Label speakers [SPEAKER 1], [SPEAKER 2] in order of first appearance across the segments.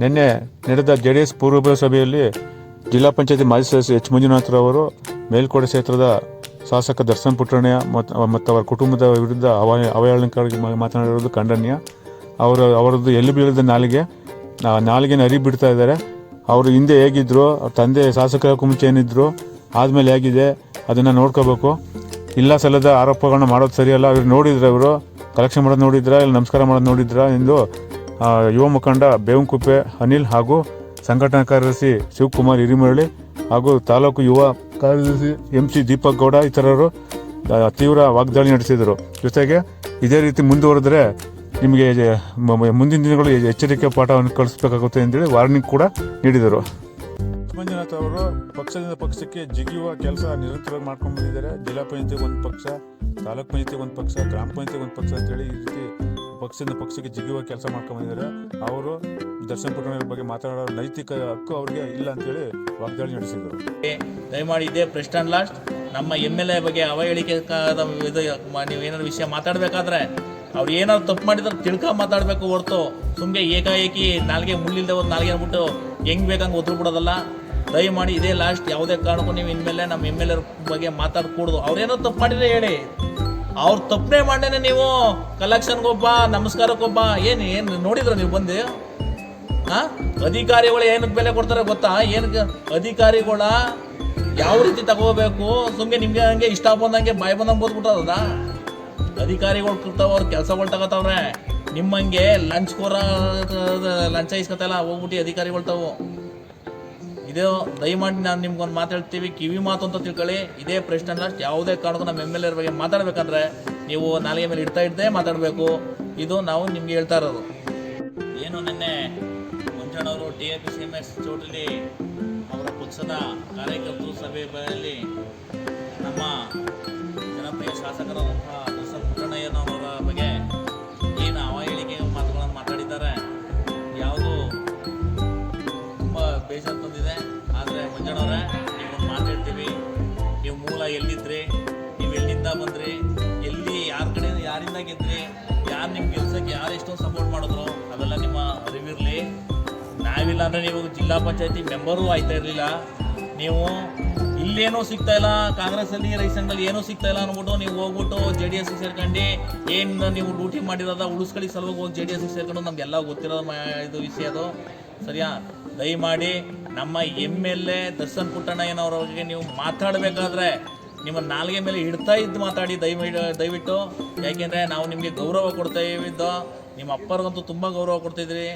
[SPEAKER 1] ನಿನ್ನೆ ನಡೆದ J D S ಪೂರ್ವಭಾವಿ ಸಭೆಯಲ್ಲಿ ಜಿಲ್ಲಾ ಪಂಚಾಯತಿ ಮಾಜಿ ಸದಸ್ಯ ಎಚ್ ಮಂಜುನಾಥರವರು ಮೇಲ್ಕೋಟೆ ಕ್ಷೇತ್ರದ ಶಾಸಕ ದರ್ಶನ್ ಪುಟ್ಟಣ್ಣಯ್ಯ ಮತ್ತು ಅವರ ಕುಟುಂಬದ ವಿರುದ್ಧ ಅವ ಮಾತನಾಡಿರೋದು ಖಂಡನೀಯ. ಅವರ, ಅವರದ್ದು ಎಲ್ಲಿ ಬೀಳದ ನಾಲಿಗೆ ನಾಲಿಗೆ ನಾಲಿಗೆನ ಅರಿ ಬಿಡ್ತಾ ಇದ್ದಾರೆ. ಅವರು ಹಿಂದೆ ಹೇಗಿದ್ರು, ಅವ್ರ ತಂದೆ ಶಾಸಕರಾಗೂ ಮುಂಚೆ ಏನಿದ್ರು, ಆದಮೇಲೆ ಹೇಗಿದೆ, ಅದನ್ನು ನೋಡ್ಕೋಬೇಕು. ಇಲ್ಲ ಸಲ್ಲದ ಆರೋಪಗಳನ್ನ ಮಾಡೋದು ಸರಿಯಲ್ಲ ಅವ್ರು ನೋಡಿದ್ರೆ ಇವರು, ಕಲೆಕ್ಷನ್ ಮಾಡೋದು ನೋಡಿದ್ರ, ಇಲ್ಲ ನಮಸ್ಕಾರ ಮಾಡೋದು ನೋಡಿದ್ರ ಎಂದು ಯುವ ಮುಖಂಡ ಬೇವಂಕುಪ್ಪೆ ಅನಿಲ್ ಹಾಗೂ ಸಂಘಟನಾ ಕಾರ್ಯದರ್ಶಿ ಶಿವಕುಮಾರ್ ಹಿರಿಮರಳಿ ಹಾಗೂ ತಾಲೂಕು ಯುವ ಕಾರ್ಯದರ್ಶಿ ಎಂ ಸಿ ದೀಪಕ್ ಗೌಡ ಇತರರು ತೀವ್ರ ವಾಗ್ದಾಳಿ ನಡೆಸಿದರು. ಜೊತೆಗೆ ಇದೇ ರೀತಿ ಮುಂದುವರೆದ್ರೆ ನಿಮಗೆ ಮುಂದಿನ ದಿನಗಳು ಎಚ್ಚರಿಕೆ ಪಾಠವನ್ನು ಕಳಿಸಬೇಕಾಗುತ್ತೆ ಅಂತೇಳಿ ವಾರ್ನಿಂಗ್ ಕೂಡ ನೀಡಿದರು. ಮಂಜುನಾಥ್ ಅವರು ಪಕ್ಷದಿಂದ ಪಕ್ಷಕ್ಕೆ ಜಿಗಿಯುವ ಕೆಲಸ ನಿರಂತರವಾಗಿ ಮಾಡ್ಕೊಂಡು ಬಂದಿದ್ದಾರೆ. ಜಿಲ್ಲಾ ಪಂಚಾಯತಿಗೆ ಒಂದು ಪಕ್ಷ, ತಾಲೂಕು ಪಂಚಾಯತಿಗೆ ಒಂದು ಪಕ್ಷ, ಗ್ರಾಮ ಪಂಚಾಯತಿಗೆ ಒಂದು ಪಕ್ಷ ಅಂತೇಳಿ ಈ ರೀತಿ ಪಕ್ಷದಿಂದ ಪಕ್ಷಕ್ಕೆ ಜಿಗಿಯುವ ಕೆಲಸ ಮಾಡ್ಕೊಂಡು ಬಂದಿದ್ದಾರೆ ಅವರು ದರ್ಶನ್ ಪುಟ್ಟಣ್ಣವ್ರ ಬಗ್ಗೆ ಮಾತಾಡೋ ನೈತಿಕ ಹಕ್ಕು ಅವರಿಗೆ ಇಲ್ಲ ಅಂತೇಳಿ ವಾಗ್ದಾಳಿ ನಡೆಸಿದರು.
[SPEAKER 2] ದಯಮಾಡಿ ಇದೇ ಪ್ರೆಸ್ಟ್ ಅಂಡ್ ಲಾಸ್ಟ್ ನಮ್ಮ ಎಂ ಎಲ್ ಎ ಬಗ್ಗೆ ಅವಹೇಳಿಕೆ ನೀವು ಏನಾದ್ರು ವಿಷಯ ಮಾತಾಡಬೇಕಾದ್ರೆ ಅವ್ರು ಏನಾದ್ರು ತಪ್ಪು ಮಾಡಿದ್ರೆ ತಿಳ್ಕ ಮಾತಾಡಬೇಕು ಹೊರ್ತು. ಸುಮ್ಮನೆ ಏಕಾಏಕಿ ನಾಲ್ಗೆ ಮುಳ್ಳಿಲ್ದೆ ಒಂದು ನಾಲ್ಗೆ ಅಂದ್ಬಿಟ್ಟು ಹೆಂಗ್ ಬೇಕಂಗೆ ಒದ್ರು ಬಿಡೋದಲ್ಲ. ದಯಮಾಡಿ ಇದೇ ಲಾಸ್ಟ್ ಯಾವುದೇ ಕಾರಣಕ್ಕೂ ನೀವು ಇನ್ಮೇಲೆ ನಮ್ಮ ಎಂ ಎಲ್ ಎ ಬಗ್ಗೆ ಮಾತಾಡ್ಕೂಡ್ದು. ಅವ್ರೇನೋ ತಪ್ಪು ಮಾಡಿದ್ರೆ ಹೇಳಿ. ಅವ್ರು ತಪ್ಪನೆ ಮಾಡೇನೆ ನೀವು. ಕಲೆಕ್ಷನ್ಗೊಬ್ಬ, ನಮಸ್ಕಾರಕ್ಕೊಬ್ಬ, ಏನು ಏನು ನೋಡಿದ್ರ ನೀವು ಬಂದು? ಆ? ಅಧಿಕಾರಿಗಳು ಏನಕ್ಕೆ ಬೆಲೆ ಕೊಡ್ತಾರೆ ಗೊತ್ತಾ? ಏನಕ್ಕೆ ಅಧಿಕಾರಿಗಳ ಯಾವ ರೀತಿ ತಗೋಬೇಕು? ಸುಮ್ಮನೆ ನಿಮಗೆ ಹಂಗೆ ಇಷ್ಟ ಬಂದಂಗೆ ಬಾಯಿ ಬಂದಂಗೆ ಬೋದ್ಬಿಟ್ಟದ ಅಧಿಕಾರಿಗಳು ಕೂತಾವ ಅವ್ರು ಕೆಲಸಗಳು ತಗೋತಾವ್ರೆ. ನಿಮ್ಮಂಗೆ ಲಂಚ್ ಕೋರ ಲಂಚ ಇಸ್ಕೊತಲ್ಲ ಹೋಗ್ಬಿಟ್ಟು ಅಧಿಕಾರಿಗಳು ತಾವು. ಇದು ದಯಮಾಡಿ ನಾನು ನಿಮ್ಗೊಂದು ಮಾತು ಹೇಳ್ತೀವಿ, ಕಿವಿ ಮಾತು ಅಂತ ತಿಳ್ಕೊಳ್ಳಿ. ಇದೇ ಪ್ರಶ್ನೆ ಲಾಸ್ಟ್ ಯಾವುದೇ ಕಾರಣಕ್ಕೂ ನಮ್ಮ ಎಂ ಎಲ್ ಎರ್ ಬಗ್ಗೆ ಮಾತಾಡ್ಬೇಕಂದ್ರೆ ನೀವು ನಾಲಿಗೆ ಮೇಲೆ ಇಡ್ತಾ ಇದ್ದೇ ಮಾತಾಡಬೇಕು. ಇದು ನಾವು ನಿಮ್ಗೆ ಹೇಳ್ತಾ ಇರೋದು. ಏನು ನಿನ್ನೆ ಮಂಜಣ್ಣವರು T A P C M S ಚೋಟಲ್ಲಿ ಅವರ ಪಕ್ಷದ ಕಾರ್ಯಕರ್ತರು ಸಭೆಯಲ್ಲಿ ಬಂದ್ರಿ ಎಲ್ಲಿ ಯಾರ ಕಡೆ ಯಾರಿಂದ ಗೆದ್ರಿ, ಯಾರು ನಿಮ್ಮ ಕೆಲಸಕ್ಕೆ ಯಾರು ಎಷ್ಟೊಂದು ಸಪೋರ್ಟ್ ಮಾಡಿದ್ರು ಅದೆಲ್ಲ ನಿಮ್ಮ ಅರಿವಿರಲಿ. ನಾವಿಲ್ಲ ಅಂದರೆ ನೀವು ಜಿಲ್ಲಾ ಪಂಚಾಯತಿ ಮೆಂಬರೂ ಆಯ್ತಾ ಇರಲಿಲ್ಲ. ನೀವು ಇಲ್ಲೇನೂ ಸಿಗ್ತಾ ಇಲ್ಲ ಕಾಂಗ್ರೆಸ್ಸಲ್ಲಿ ರೈತ ಸಂಘದಲ್ಲಿ ಏನೂ ಸಿಗ್ತಾ ಇಲ್ಲ ಅಂದ್ಬಿಟ್ಟು ನೀವು ಹೋಗ್ಬಿಟ್ಟು ಜೆ ಡಿ ಎಸ್ ಸೇರ್ಕೊಂಡು, ಏನು ನೀವು ಡ್ಯೂಟಿ ಮಾಡಿರೋದ ಉಳಿಸ್ಕೊಳ್ಳಿ ಸಲುವಾಗಿ ಹೋಗಿ ಜೆ ಡಿ ಎಸ್ ಸೇರ್ಕೊಂಡು ನಮಗೆಲ್ಲ ಗೊತ್ತಿರೋ ಇದು ವಿಷಯ ಅದು. ಸರಿಯಾ? ದಯಮಾಡಿ ನಮ್ಮ ಎಂ ಎಲ್ ಎ ದರ್ಶನ್ ಪುಟ್ಟಣ್ಣಯ್ಯನವ್ರ ಬಗ್ಗೆ ನೀವು ಮಾತಾಡಬೇಕಾದ್ರೆ ನಿಮ್ಮ ನಾಲ್ಗೆ ಮೇಲೆ ಇಡ್ತಾ ಇದ್ದು ಮಾತಾಡಿ ದಯವಿಟ್ಟು ದಯವಿಟ್ಟು. ಯಾಕೆಂದರೆ ನಾವು ನಿಮಗೆ ಗೌರವ ಕೊಡ್ತಾ ಇದ್ದು, ನಿಮ್ಮ ಅಪ್ಪರಿಗಂತೂ ತುಂಬ ಗೌರವ ಕೊಡ್ತಿದ್ರಿ,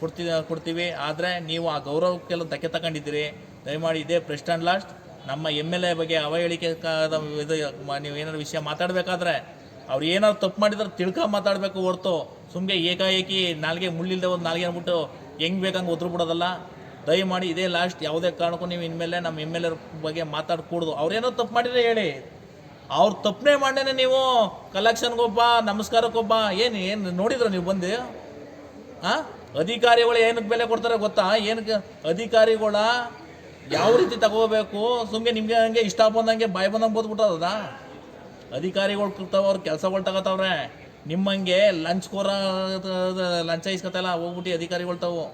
[SPEAKER 2] ಕೊಡ್ತಿ ಕೊಡ್ತೀವಿ. ಆದರೆ ನೀವು ಆ ಗೌರವಕ್ಕೆಲ್ಲ ಧಕ್ಕೆ ತಗೊಂಡಿದ್ದೀರಿ. ದಯಮಾಡಿ ಇದೇ ಪ್ರೆಸ್ಟ್ ಆ್ಯಂಡ್ ಲಾಸ್ಟ್ ನಮ್ಮ ಎಂ ಎಲ್ ಎ ಬಗ್ಗೆ ಅವಹೇಳಿಕೆ ಇದು ನೀವು ಏನಾದ್ರು ವಿಷಯ ಮಾತಾಡಬೇಕಾದ್ರೆ ಅವ್ರು ಏನಾದ್ರು ತಪ್ಪು ಮಾಡಿದ್ರೆ ತಿಳ್ಕ ಮಾತಾಡಬೇಕು ಹೊರ್ತು. ಸುಮ್ಮನೆ ಏಕಾಏಕಿ ನಾಲ್ಗೆ ಮುಳ್ಳಿಲ್ದೆ ಒಂದು ನಾಲ್ಗೆ ಅಂದ್ಬಿಟ್ಟು ಹೆಂಗೆ ಬೇಕಂಗೆ ಒದ್ರು ಬಿಡೋದಲ್ಲ. ದಯಮಾಡಿ ಇದೇ ಲಾಸ್ಟ್ ಯಾವುದೇ ಕಾರಣಕ್ಕೂ ನೀವು ಇನ್ಮೇಲೆ ನಮ್ಮ ಎಂ ಎಲ್ ಎರ್ ಬಗ್ಗೆ ಮಾತಾಡ್ಕೂಡ್ದು. ಅವ್ರೇನೋ ತಪ್ಪು ಮಾಡಿದ್ರೆ ಹೇಳಿ. ಅವ್ರು ತಪ್ಪನೇ ಮಾಡೇನೆ ನೀವು ಕಲೆಕ್ಷನ್ಗೊಬ್ಬ ನಮಸ್ಕಾರಕ್ಕೊಬ್ಬ, ಏನು ಏನು ನೋಡಿದ್ರು ನೀವು ಬಂದು? ಹಾಂ ಅಧಿಕಾರಿಗಳು ಏನಕ್ಕೆ ಬೆಲೆ ಕೊಡ್ತಾರೆ ಗೊತ್ತಾ? ಏನಕ್ಕೆ ಅಧಿಕಾರಿಗಳ ಯಾವ ರೀತಿ ತಗೋಬೇಕು? ಸುಮ್ಮನೆ ನಿಮಗೆ ಹಂಗೆ ಇಷ್ಟ ಬಂದಂಗೆ ಬಾಯ್ ಬಂದಂಗೆ ಬೋದ್ಬಿಟ್ಟದ ಅಧಿಕಾರಿಗಳು ಅವ್ರ ಕೆಲಸಗಳು ತಗೋತಾವ್ರೆ. ನಿಮ್ಮಂಗೆ ಲಂಚ್ ಕೋರ ಲಂಚ ಇಸ್ಕೊತಲ್ಲ ಹೋಗ್ಬಿಟ್ಟು ಅಧಿಕಾರಿಗಳು ತಾವು.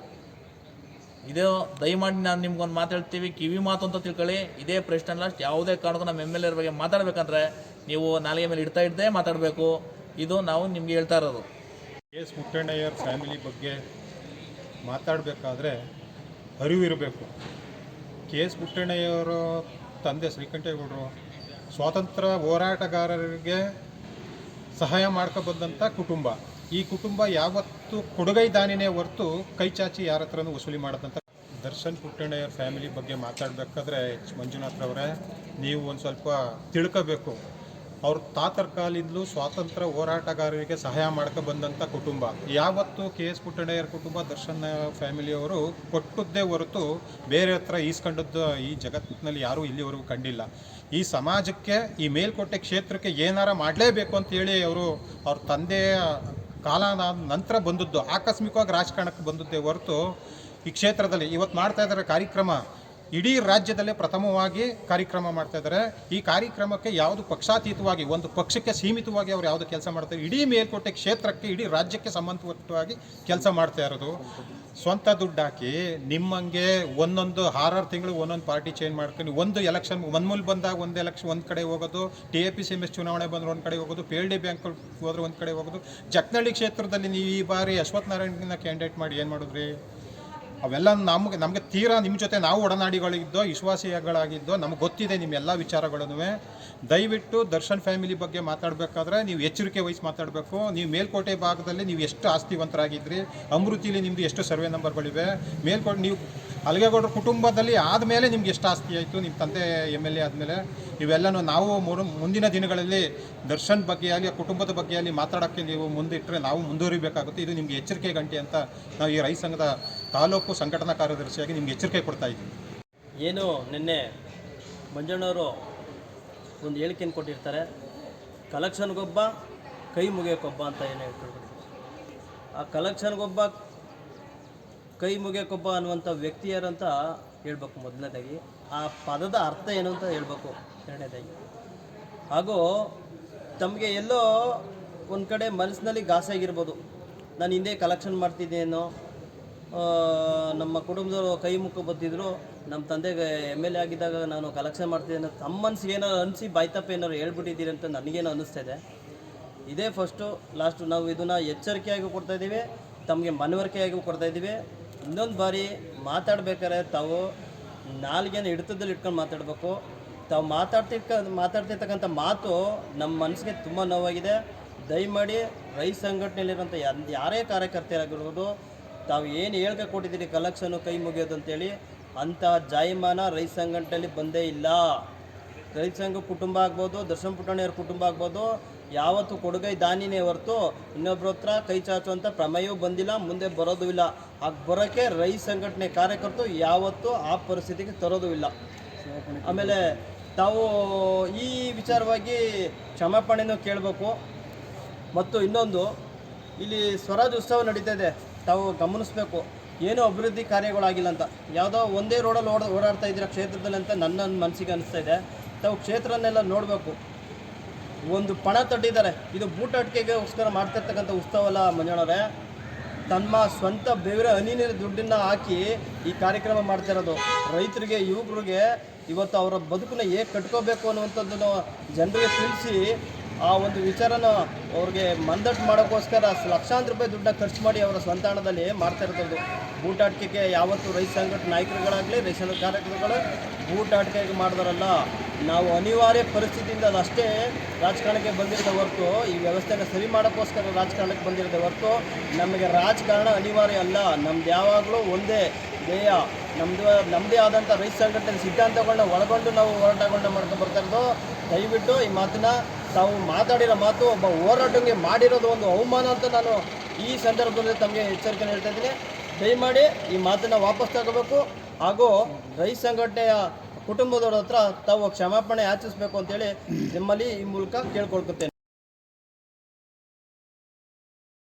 [SPEAKER 2] ಇದು, ದಯಮಾಡಿ ನಾನು ನಿಮ್ಗೊಂದು ಮಾತು ಹೇಳ್ತೀವಿ, ಕಿವಿ ಮಾತು ಅಂತ ತಿಳ್ಕೊಳ್ಳಿ. ಇದೇ ಪ್ರಶ್ನೆ ಲಾಸ್ಟ್ ಯಾವುದೇ ಕಾರಣಕ್ಕೂ ನಮ್ಮ ಎಂ ಎಲ್ ಎರ್ ಬಗ್ಗೆ ಮಾತಾಡ್ಬೇಕಂದ್ರೆ ನೀವು ನಾಲಿಗೆ ಮೇಲೆ ಇಡ್ತಾ ಇಡ್ದೇ ಮಾತಾಡಬೇಕು. ಇದು ನಾವು ನಿಮ್ಗೆ ಹೇಳ್ತಾ ಇರೋದು.
[SPEAKER 3] ಎಸ್ ಮುಟ್ಟಣ್ಣಯ್ಯರ್ ಫ್ಯಾಮಿಲಿ ಬಗ್ಗೆ ಮಾತಾಡಬೇಕಾದ್ರೆ ಅರಿವಿರಬೇಕು ಕೆ ಎಸ್ ಮುಟ್ಟಣ್ಣಯ್ಯವರು ತಂದೆ ಶ್ರೀಕಂಠೇಗೌಡರು ಸ್ವಾತಂತ್ರ್ಯ ಹೋರಾಟಗಾರರಿಗೆ ಸಹಾಯ ಮಾಡ್ಕೊಬಂದಂಥ ಕುಟುಂಬ. ಈ ಕುಟುಂಬ ಯಾವತ್ತೂ ಕೊಡುಗೈ ದಾನಿನೇ ಹೊರತು ಕೈ ಚಾಚಿ ಯಾರ ಹತ್ರನೂ ವಸೂಲಿ ಮಾಡದಂತ ದರ್ಶನ್ ಪುಟ್ಟಣ್ಣಯ್ಯರ್ ಫ್ಯಾಮಿಲಿ ಬಗ್ಗೆ ಮಾತಾಡಬೇಕಾದ್ರೆ ಎಚ್ ಮಂಜುನಾಥ್ರವರೇ ನೀವು ಒಂದು ಸ್ವಲ್ಪ ತಿಳ್ಕೋಬೇಕು. ಅವ್ರ ತಾತರ ಕಾಲಿಂದಲೂ ಸ್ವಾತಂತ್ರ್ಯ ಹೋರಾಟಗಾರರಿಗೆ ಸಹಾಯ ಮಾಡ್ಕೊ ಬಂದಂಥ ಕುಟುಂಬ. ಯಾವತ್ತೂ ಕೆ ಎಸ್ ಪುಟ್ಟಣ್ಣಯ್ಯರ ಕುಟುಂಬ, ದರ್ಶನ್ ಫ್ಯಾಮಿಲಿಯವರು ಕೊಟ್ಟದ್ದೇ ಹೊರತು ಬೇರೆ ಹತ್ರ ಈಸ್ಕೊಂಡದ್ದು ಈ ಜಗತ್ತಿನಲ್ಲಿ ಯಾರೂ ಇಲ್ಲಿವರೆಗೂ ಕಂಡಿಲ್ಲ. ಈ ಸಮಾಜಕ್ಕೆ, ಈ ಮೇಲ್ಕೋಟೆ ಕ್ಷೇತ್ರಕ್ಕೆ ಏನಾರ ಮಾಡಲೇಬೇಕು ಅಂತೇಳಿ ಅವರು ಅವ್ರ ತಂದೆಯ ಕಾಲದ ನಂತರ ಬಂದದ್ದು, ಆಕಸ್ಮಿಕವಾಗಿ ರಾಜಕಾರಣಕ್ಕೆ ಬಂದದ್ದೇ ಹೊರತು ಈ ಕ್ಷೇತ್ರದಲ್ಲಿ ಇವತ್ತು ಮಾಡ್ತಾ ಇದ್ದಾರೆ ಕಾರ್ಯಕ್ರಮ, ಇಡೀ ರಾಜ್ಯದಲ್ಲೇ ಪ್ರಥಮವಾಗಿ ಕಾರ್ಯಕ್ರಮ ಮಾಡ್ತಾ ಇದ್ದಾರೆ. ಈ ಕಾರ್ಯಕ್ರಮಕ್ಕೆ ಯಾವುದು ಪಕ್ಷಾತೀತವಾಗಿ, ಒಂದು ಪಕ್ಷಕ್ಕೆ ಸೀಮಿತವಾಗಿ ಅವ್ರು ಯಾವುದು ಕೆಲಸ ಮಾಡ್ತಾರೆ, ಇಡೀ ಮೇಲ್ಕೋಟೆ ಕ್ಷೇತ್ರಕ್ಕೆ, ಇಡೀ ರಾಜ್ಯಕ್ಕೆ ಸಂಬಂಧಪಟ್ಟವಾಗಿ ಕೆಲಸ ಮಾಡ್ತಾ ಇರೋದು. ಸ್ವಂತ ದುಡ್ಡು ಹಾಕಿ ನಿಮ್ಮಂಗೆ ಒಂದೊಂದು ಆರಾರು ತಿಂಗಳು ಒಂದೊಂದು ಪಾರ್ಟಿ ಚೇಂಜ್ ಮಾಡ್ಕೊಂಡು ಒಂದು ಎಲೆಕ್ಷನ್ ಒನ್ಮೂಲ್ ಬಂದಾಗ ಒಂದು ಎಲೆಕ್ಷನ್ ಒಂದು ಕಡೆ ಹೋಗೋದು T A P C M S ಚುನಾವಣೆ ಬಂದರೆ ಒಂದು ಕಡೆ ಹೋಗೋದು ಪಿ ಎಲ್ ಡಿ ಬ್ಯಾಂಕ್ ಹೋದ್ರೆ ಒಂದು ಕಡೆ ಹೋಗೋದು. ಜಕ್ನಳ್ಳಿ ಕ್ಷೇತ್ರದಲ್ಲಿ ನೀವು ಈ ಬಾರಿ ಅಶ್ವಥ್ ನಾರಾಯಣನ ಕ್ಯಾಂಡಿಡೇಟ್ ಮಾಡಿ ಏನು ಮಾಡಿದ್ರಿ? ಅವೆಲ್ಲ ನಮಗೆ ನಮಗೆ ತೀರಾ ನಿಮ್ಮ ಜೊತೆ ನಾವು ಒಡನಾಡಿಗಳಿದ್ದೋ, ವಿಶ್ವಾಸಿಗಳಾಗಿದ್ದೋ, ನಮ್ಗೆ ಗೊತ್ತಿದೆ ನಿಮ್ಮ ಎಲ್ಲ ವಿಚಾರಗಳನ್ನು ದಯವಿಟ್ಟು ದರ್ಶನ್ ಫ್ಯಾಮಿಲಿ ಬಗ್ಗೆ ಮಾತಾಡಬೇಕಾದ್ರೆ ನೀವು ಎಚ್ಚರಿಕೆ ವಹಿಸಿ ಮಾತಾಡಬೇಕು. ನೀವು ಮೇಲ್ಕೋಟೆ ಭಾಗದಲ್ಲಿ ನೀವು ಎಷ್ಟು ಆಸ್ತಿವಂತರಾಗಿದ್ರಿ, ಅಮೃತಿಲಿ ನಿಮ್ಮದು ಎಷ್ಟು ಸರ್ವೆ ನಂಬರ್ಗಳಿವೆ ಮೇಲ್ಕೋಟೆ ನೀವು ಅಲಗೇಗೌಡರ ಕುಟುಂಬದಲ್ಲಿ ಆದಮೇಲೆ ನಿಮ್ಗೆ ಎಷ್ಟು ಆಸ್ತಿ ಆಯಿತು ನಿಮ್ಮ ತಂದೆ ಎಂ ಎಲ್ ಎ ಆದಮೇಲೆ. ಇವೆಲ್ಲನೂ ನಾವು ಮುಂದಿನ ದಿನಗಳಲ್ಲಿ ದರ್ಶನ್ ಬಗ್ಗೆ ಆಗಲಿ ಕುಟುಂಬದ ಬಗ್ಗೆ ಆಗಲಿ ಮಾತಾಡೋಕ್ಕೆ ನೀವು ಮುಂದಿಟ್ಟರೆ ನಾವು ಮುಂದುವರಿಬೇಕಾಗುತ್ತೆ. ಇದು ನಿಮಗೆ ಎಚ್ಚರಿಕೆ ಗಂಟೆ ಅಂತ ನಾವು ಈ ರೈತ ಸಂಘದ ತಾಲೂಕು ಸಂಘಟನಾ ಕಾರ್ಯದರ್ಶಿಯಾಗಿ ನಿಮ್ಗೆ ಎಚ್ಚರಿಕೆ ಕೊಡ್ತಾ ಇದ್ದೀವಿ.
[SPEAKER 4] ಏನು ನಿನ್ನೆ ಮಂಜಣ್ಣವರು ಒಂದು ಹೇಳಿಕೆಯನ್ನು ಕೊಟ್ಟಿರ್ತಾರೆ, ಕಲೆಕ್ಷನ್ಗೊಬ್ಬ ಕೈ ಮುಗಿಯೋಕ್ಕೊಬ್ಬ ಅಂತ ಏನು ಹೇಳ್ತಾರೆ? ಆ ಕಲೆಕ್ಷನ್ಗೊಬ್ಬ ಕೈ ಮುಗಿಯೋಕ್ಕೊಬ್ಬ ಅನ್ನುವಂಥ ವ್ಯಕ್ತಿಯರಂತ ಹೇಳ್ಬೇಕು ಮೊದಲನೇದಾಗಿ. ಆ ಪದದ ಅರ್ಥ ಏನು ಅಂತ ಹೇಳ್ಬೇಕು. ಎರಡನೇದಾಗಿ ಹಾಗೂ ತಮಗೆ ಎಲ್ಲೋ ಒಂದು ಕಡೆ ಮನಸ್ಸಿನಲ್ಲಿ ಘಾಸಾಗಿರ್ಬೋದು ನಾನು ಹಿಂದೆ ಕಲೆಕ್ಷನ್ ಮಾಡ್ತಿದ್ದೇನೋ ನಮ್ಮ ಕುಟುಂಬದವರು ಕೈ ಮುಖ ಬತ್ತಿದ್ರು ನಮ್ಮ ತಂದೆಗೆ ಎಂ ಎಲ್ ಎ ಆಗಿದ್ದಾಗ ನಾನು ಕಲೆಕ್ಷನ್ ಮಾಡ್ತಿದ್ದೇನೆ ತಮ್ಮ ಮನ್ಸಿಗೆ ಏನಾರು ಅನಿಸಿ ಬಾಯ್ತಪ್ಪ ಏನಾದ್ರು ಹೇಳ್ಬಿಟ್ಟಿದ್ದೀರಿ ಅಂತ ನನಗೇನು ಅನ್ನಿಸ್ತಾ ಇದೆ. ಇದೇ ಫಸ್ಟು ಲಾಸ್ಟು ನಾವು ಇದನ್ನು ಎಚ್ಚರಿಕೆಯಾಗಿ ಕೊಡ್ತಾ ಇದ್ದೀವಿ, ತಮಗೆ ಮನವರಿಕೆಯಾಗಿ ಕೊಡ್ತಾ ಇದ್ದೀವಿ. ಇನ್ನೊಂದು ಬಾರಿ ಮಾತಾಡ್ಬೇಕಾದ್ರೆ ತಾವು ನಾಲ್ಗೆನ ಹಿಡಿತದಲ್ಲಿ ಇಟ್ಕೊಂಡು ಮಾತಾಡಬೇಕು. ತಾವು ಮಾತಾಡ್ತಿರ್ಕ, ಮಾತಾಡ್ತಿರ್ತಕ್ಕಂಥ ಮಾತು ನಮ್ಮ ಮನಸ್ಸಿಗೆ ತುಂಬ ನೋವಾಗಿದೆ. ದಯಮಾಡಿ ರೈತ ಸಂಘಟನೆಯಲ್ಲಿರುವಂಥ ಯಾರೇ ಕಾರ್ಯಕರ್ತರಾಗಿರ್ಬೋದು ತಾವು ಏನು ಹೇಳ್ಕೆ ಕೊಟ್ಟಿದ್ದೀರಿ ಕಲೆಕ್ಷನ್ನು ಕೈ ಮುಗಿಯೋದು ಅಂತೇಳಿ, ಅಂಥ ಜಾಯಮಾನ ರೈತ ಸಂಘಟನೆಯಲ್ಲಿ ಬಂದೇ ಇಲ್ಲ. ರೈತ ಸಂಘ ಕುಟುಂಬ ಆಗ್ಬೋದು, ದರ್ಶನ್ ಪುಟ್ಟಣ್ಣಿಯವ್ರ ಕುಟುಂಬ ಆಗ್ಬೋದು, ಯಾವತ್ತು ಕೊಡುಗೈ ದಾನಿನೇ ಹೊರತು ಇನ್ನೊಬ್ಬರ ಹತ್ರ ಕೈ ಚಾಚುವಂಥ ಪ್ರಮೇಯವೂ ಬಂದಿಲ್ಲ, ಮುಂದೆ ಬರೋದು ಇಲ್ಲ. ಆಗ ಬರೋಕ್ಕೆ ರೈತ ಸಂಘಟನೆ ಕಾರ್ಯಕರ್ತರು ಯಾವತ್ತೂ ಆ ಪರಿಸ್ಥಿತಿಗೆ ತರೋದು ಇಲ್ಲ. ಆಮೇಲೆ ತಾವು ಈ ವಿಚಾರವಾಗಿ ಕ್ಷಮಾಪಣೆಯನ್ನು ಕೇಳಬೇಕು. ಮತ್ತು ಇನ್ನೊಂದು, ಇಲ್ಲಿ ಸ್ವರಾಜ್ ಉತ್ಸವ ನಡೀತಾ ಇದೆ ತಾವು ಗಮನಿಸಬೇಕು. ಏನೂ ಅಭಿವೃದ್ಧಿ ಕಾರ್ಯಗಳಾಗಿಲ್ಲ ಅಂತ. ಯಾವುದೋ ಒಂದೇ ರೋಡಲ್ಲಿ ಓಡ, ಓಡಾಡ್ತಾ ಇದ್ದೀರ ಕ್ಷೇತ್ರದಲ್ಲಿ ಅಂತ ನನ್ನ ಮನಸ್ಸಿಗೆ ಅನಿಸ್ತಾ ಇದೆ. ತಾವು ಕ್ಷೇತ್ರನೆಲ್ಲ ನೋಡಬೇಕು. ಒಂದು ಪಣ ತಟ್ಟಿದ್ದಾರೆ. ಇದು ಬೂಟಾಟಿಕೆಗೋಸ್ಕರ ಮಾಡ್ತಿರ್ತಕ್ಕಂಥ ಉತ್ಸವ ಅಲ್ಲ ಮಂಜಣ್ಣವ್ರೆ ತಮ್ಮ ಸ್ವಂತ ಬೆವರ ಹನಿ ನೀರು ದುಡ್ಡನ್ನು ಹಾಕಿ ಈ ಕಾರ್ಯಕ್ರಮ ಮಾಡ್ತಿರೋದು ರೈತರಿಗೆ, ಯುವಕರಿಗೆ ಇವತ್ತು ಅವರ ಬದುಕನ್ನ ಹೇಗೆ ಕಟ್ಕೋಬೇಕು ಅನ್ನುವಂಥದ್ದನ್ನು ಜನರಿಗೆ ತಿಳಿಸಿ ಆ ಒಂದು ವಿಚಾರನ ಅವ್ರಿಗೆ ಮಂದಟ್ಟು ಮಾಡೋಕ್ಕೋಸ್ಕರ ಲಕ್ಷಾಂತರ ರೂಪಾಯಿ ದುಡ್ಡನ್ನ ಖರ್ಚು ಮಾಡಿ ಅವರ ಸಂತಾನದಲ್ಲಿ ಹಣದಲ್ಲಿ ಮಾಡ್ತಾ ಇರ್ತದ್ದು ಬೂಟಾಟಿಕೆಗೆ ಯಾವತ್ತು ರೈತ ಸಂಘಟ ನಾಯಕರುಗಳಾಗಲಿ ರೈತ ಸಂಘ ಕಾರ್ಯಕರ್ತರುಗಳು ಬೂಟಾಟಿಕೆಗೆ ಮಾಡಿದಾರಲ್ಲ. ನಾವು ಅನಿವಾರ್ಯ ಪರಿಸ್ಥಿತಿಯಿಂದ ಅದಷ್ಟೇ ರಾಜಕಾರಣಕ್ಕೆ ಬಂದಿರೋದೇ ಹೊರತು, ಈ ವ್ಯವಸ್ಥೆನ ಸರಿ ಮಾಡೋಕ್ಕೋಸ್ಕರ ರಾಜಕಾರಣಕ್ಕೆ ಬಂದಿರೋದೇ ಹೊರತು, ನಮಗೆ ರಾಜಕಾರಣ ಅನಿವಾರ್ಯ ಅಲ್ಲ. ನಮ್ದು ಯಾವಾಗಲೂ ಒಂದೇ ಧ್ಯೇಯ. ನಮ್ಮದು ನಮ್ಮದೇ ಆದಂಥ ರೈತ ಸಂಘಟನೆ ಸಿದ್ಧಾಂತಗಳನ್ನ ಒಳಗೊಂಡು ನಾವು ಹೋರಾಟಗಳನ್ನ ಮಾಡ್ಕೊಂಡು ಬರ್ತಾ ಇರೋದು. ದಯವಿಟ್ಟು ಈ ಮಾತನ್ನ ತಾವು ಮಾತಾಡಿರೋ ಮಾತು ಒಬ್ಬ ಹೋರಾಟಕ್ಕೆ ಮಾಡಿರೋದು ಒಂದು ಅವಮಾನ ಅಂತ ನಾನು ಈ ಸಂದರ್ಭದಲ್ಲಿ ತಮಗೆ ಎಚ್ಚರಿಕೆ ಹೇಳ್ತಾ ಇದ್ದೀನಿ. ದಯಮಾಡಿ ಈ ಮಾತನ್ನು ವಾಪಸ್ ತಗೋಬೇಕು. ಹಾಗೂ ರೈತ ಸಂಘಟನೆಯ ಕುಟುಂಬದವ್ರ ಹತ್ರ ತಾವು ಕ್ಷಮಾಪಣೆ ಯಾಚಿಸಬೇಕು ಅಂತೇಳಿ ನಿಮ್ಮಲ್ಲಿ ಈ ಮೂಲಕ ಕೇಳ್ಕೊಳ್ಕೊತೇನೆ.